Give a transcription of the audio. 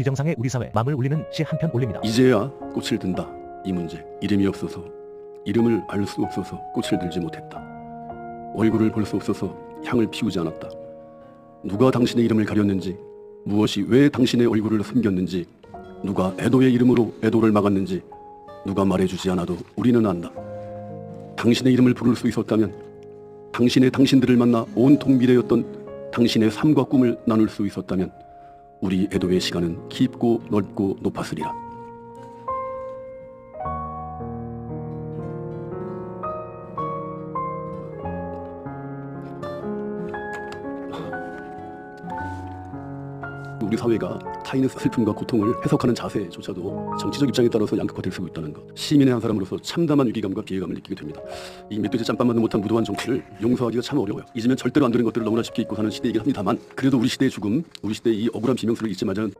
비정상의 우리 사회 마음을 울리는 시 한 편 올립니다. 이제야 꽃을 든다. 이 문제 이름이 없어서 이름을 알 수 없어서 꽃을 들지 못했다. 얼굴을 볼 수 없어서 향을 피우지 않았다. 누가 당신의 이름을 가렸는지 무엇이 왜 당신의 얼굴을 숨겼는지 누가 애도의 이름으로 애도를 막았는지 누가 말해주지 않아도 우리는 안다. 당신의 이름을 부를 수 있었다면 당신의 당신들을 만나 온통 미래였던 당신의 삶과 꿈을 나눌 수 있었다면 우리 애도의 시간은 깊고 넓고 높았으리라. 우리 사회가 타인의 슬픔과 고통을 해석하는 자세조차도 정치적 입장에 따라서 양극화될 수 있다는 것. 시민의 한 사람으로서 참담한 위기감과 피해감을 느끼게 됩니다. 이 멧돼지 짬밥만도 못한 무도한 정치를 용서하기가 참 어려워요. 잊으면 절대로 안 되는 것들을 너무나 쉽게 잊고 사는 시대이긴 합니다만 그래도 우리 시대의 죽음, 우리 시대의 이 억울한 비명소리를 잊지 말자는